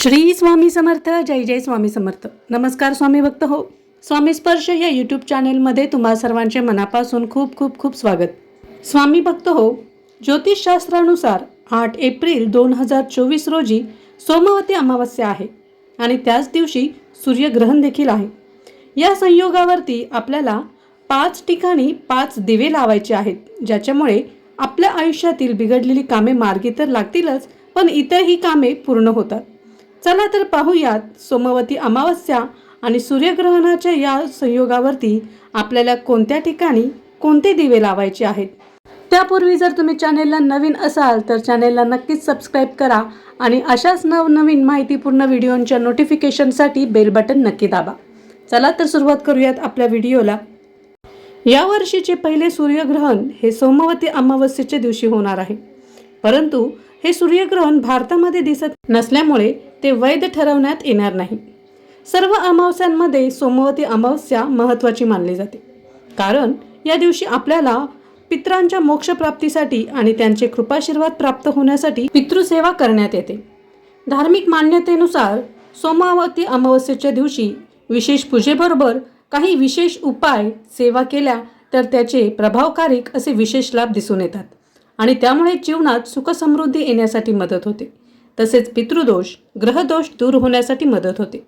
श्री स्वामी समर्थ जय जय स्वामी समर्थ. नमस्कार स्वामी भक्त हो. स्वामी स्पर्श या यूट्यूब चॅनेलमध्ये तुम्हा सर्वांचे मनापासून खूप खूप खूप स्वागत. स्वामी भक्त हो ज्योतिषशास्त्रानुसार आठ एप्रिल दोन हजार चोवीस रोजी सोमवती अमावस्या आहे आणि त्याच दिवशी सूर्यग्रहण देखील आहे. या संयोगावरती आपल्याला पाच ठिकाणी पाच दिवे लावायचे आहेत ज्याच्यामुळे आपल्या आयुष्यातील बिघडलेली कामे मार्गी तर लागतीलच पण इतरही कामे पूर्ण होतात. चला तर पाहूयात सोमवती अमावस्या आणि सूर्यग्रहणाच्या या संयोगावरती आपल्याला कोणत्या ठिकाणी कोणते दिवे लावायचे आहेत? त्यापूर्वी जर तुम्ही चॅनेलला नवीन असाल तर चॅनेलला नक्कीच सबस्क्राईब करा आणि अशाच नवनवीन माहितीपूर्ण व्हिडिओंच्या नोटिफिकेशनसाठी बेल बटन नक्की दाबा. चला तर सुरुवात करूयात आपल्या व्हिडिओला. या वर्षीचे पहिले सूर्यग्रहण हे सोमवती अमावस्येच्या दिवशी होणार आहे. परंतु हे सूर्यग्रहण भारतामध्ये दिसत नसल्यामुळे ते वैध ठरवण्यात येणार नाही. सर्व अमावस्यांमध्ये सोमवती अमावस्या महत्त्वाची मानली जाते. कारण या दिवशी आपल्याला पित्रांच्या मोक्षप्राप्तीसाठी आणि त्यांचे कृपाशीर्वाद प्राप्त होण्यासाठी पितृसेवा करण्यात येते. धार्मिक मान्यतेनुसार सोमावती अमावस्येच्या दिवशी विशेष पूजेबरोबर काही विशेष उपाय सेवा केल्या तर त्याचे प्रभावकारिक असे विशेष लाभ दिसून येतात आणि त्यामुळे जीवनात सुखसमृद्धी येण्यासाठी मदत होते. तसेच पितृदोष ग्रहदोष दूर होण्यासाठी मदत होते.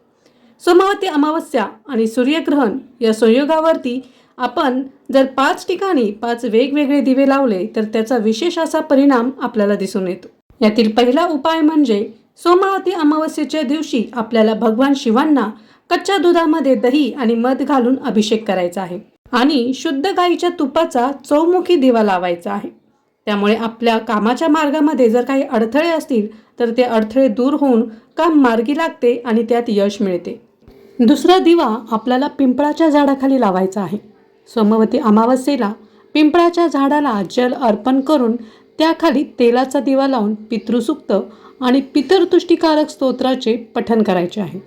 सोमावती अमावस्या आणि सूर्यग्रहण या संयोगावरती आपण जर पाच ठिकाणी पाच वेगवेगळे दिवे लावले तर त्याचा विशेष असा परिणाम आपल्याला दिसून येतो. यातील पहिला उपाय म्हणजे सोमावती अमावस्येच्या दिवशी आपल्याला भगवान शिवांना कच्च्या दुधामध्ये दही आणि मध घालून अभिषेक करायचा आहे आणि शुद्ध गाईच्या तुपाचा चौमुखी दिवा लावायचा आहे. त्यामुळे आपल्या कामाच्या मार्गामध्ये जर काही अडथळे असतील तर ते अडथळे दूर होऊन काम मार्गी लागते आणि त्यात यश मिळते. दुसरा दिवा आपल्याला पिंपळाच्या झाडाखाली लावायचा आहे. सोमवती अमावस्येला पिंपळाच्या झाडाला जल अर्पण करून त्याखाली तेलाचा दिवा लावून पितृसूक्त आणि पितरतुष्टीकारक स्तोत्राचे पठन करायचे आहे.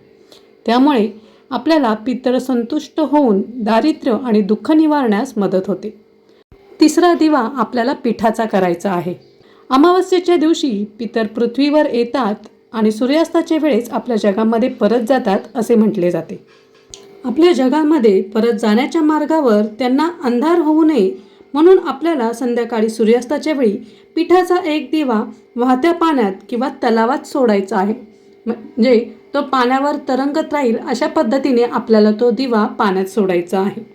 त्यामुळे आपल्याला पितर संतुष्ट होऊन दारिद्र्य आणि दुःख निवारण्यास मदत होते. तिसरा दिवा आपल्याला पिठाचा करायचा आहे. अमावस्येच्या दिवशी पितर पृथ्वीवर येतात आणि सूर्यास्ताच्या वेळेस आपल्या जगामध्ये परत जातात असे म्हटले जाते. आपल्या जगामध्ये परत जाण्याच्या मार्गावर त्यांना अंधार होऊ नये म्हणून आपल्याला संध्याकाळी सूर्यास्ताच्या वेळी पिठाचा एक दिवा वाहत्या पाण्यात किंवा तलावात सोडायचा आहे. म्हणजे तो पाण्यावर तरंगत राहील अशा पद्धतीने आपल्याला तो दिवा पाण्यात सोडायचा आहे.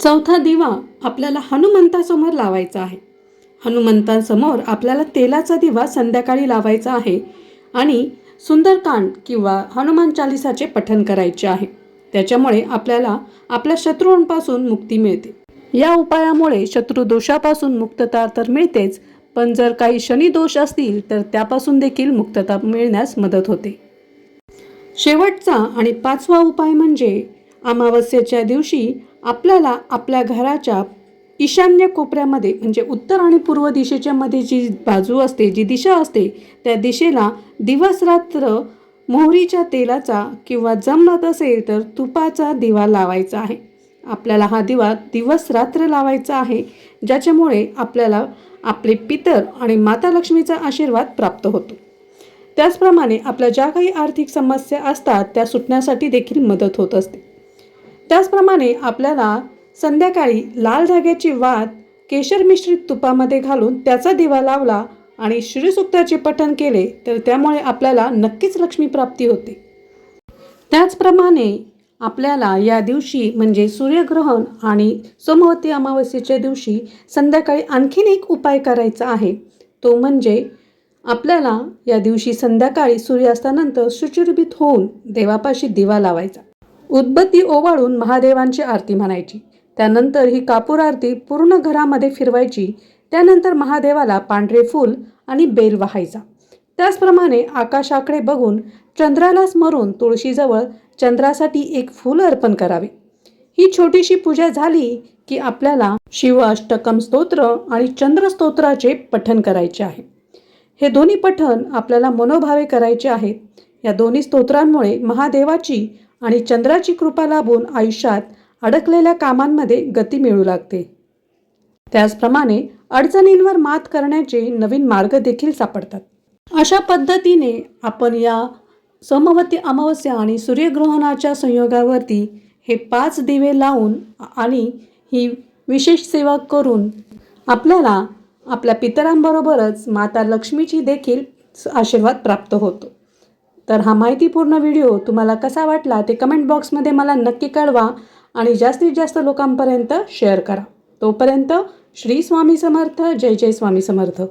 चौथा दिवा आपल्याला हनुमंतासमोर लावायचा आहे. हनुमंतांसमोर आपल्याला तेलाचा दिवा संध्याकाळी लावायचा आहे आणि सुंदरकांड किंवा हनुमान चालिसाचे पठण करायचे आहे. त्याच्यामुळे आपल्याला आपल्या शत्रूंपासून मुक्ती मिळते. या उपायामुळे शत्रुदोषापासून मुक्तता तर मिळतेच पण जर काही शनी दोष असतील तर त्यापासून देखील मुक्तता मिळण्यास मदत होते. शेवटचा आणि पाचवा उपाय म्हणजे अमावस्येच्या दिवशी आपल्याला आपल्या घराच्या ईशान्य कोपऱ्यामध्ये म्हणजे उत्तर आणि पूर्व दिशेच्या मध्ये जी बाजू असते जी दिशा असते त्या दिशेला दिवसरात्र मोहरीच्या तेलाचा किंवा जमत असेल तर तुपाचा दिवा लावायचा आहे. आपल्याला हा दिवा दिवस रात्र लावायचा आहे ज्याच्यामुळे आपल्याला आपले पितर आणि माता लक्ष्मीचा आशीर्वाद प्राप्त होतो. त्याचप्रमाणे आपल्या ज्या काही आर्थिक समस्या असतात त्या सुटण्यासाठी देखील मदत होत असते. त्याचप्रमाणे आपल्याला संध्याकाळी लाल धाग्याची वात केशर मिश्रित तुपामध्ये घालून त्याचा दिवा लावला आणि श्रीसुक्ताचे पठण केले तर त्यामुळे आपल्याला नक्कीच लक्ष्मी प्राप्ती होते. त्याचप्रमाणे आपल्याला या दिवशी म्हणजे सूर्यग्रहण आणि सोमवती अमावस्येच्या दिवशी संध्याकाळी आणखीन एक उपाय करायचा आहे. तो म्हणजे आपल्याला या दिवशी संध्याकाळी सूर्यास्तानंतर शुचिर्भीत होऊन देवापाशी दिवा लावायचा. उदबत्ती ओवाळून महादेवांची आरती म्हणायची. त्यानंतर ही कापूर आरती पूर्ण घरामध्ये फिरवायची. त्यानंतर महादेवाला पांढरे फूल आणि बेल वाहायचा. त्याचप्रमाणे आकाशाकडे बघून चंद्राला स्मरून तुळशीजवळ चंद्रासाठी एक फूल अर्पण करावे. ही छोटीशी पूजा झाली की आपल्याला शिव अष्टकम स्तोत्र आणि चंद्रस्तोत्राचे पठन पठण करायचे आहे. हे दोन्ही पठण आपल्याला मनोभावे करायचे आहेत. या दोन्ही स्तोत्रांमुळे महादेवाची आणि चंद्राची कृपा लाभून आयुष्यात अडकलेल्या कामांमध्ये गती मिळू लागते. त्याचप्रमाणे अडचणींवर मात करण्याचे नवीन मार्ग देखील सापडतात. अशा पद्धतीने आपण या सोमवती अमावस्या आणि सूर्यग्रहणाच्या संयोगावरती हे पाच दिवे लावून आणि ही विशेष सेवा करून आपल्याला आपल्या पितरांबरोबरच माता लक्ष्मीची देखील आशीर्वाद प्राप्त होतो. तर हा माहितीपूर्ण व्हिडिओ तुम्हाला कसा वाटला ते कमेंट बॉक्समध्ये मला नक्की कळवा आणि जास्तीत जास्त लोकांपर्यंत शेअर करा. तोपर्यंत श्री स्वामी समर्थ जय जय स्वामी समर्थ.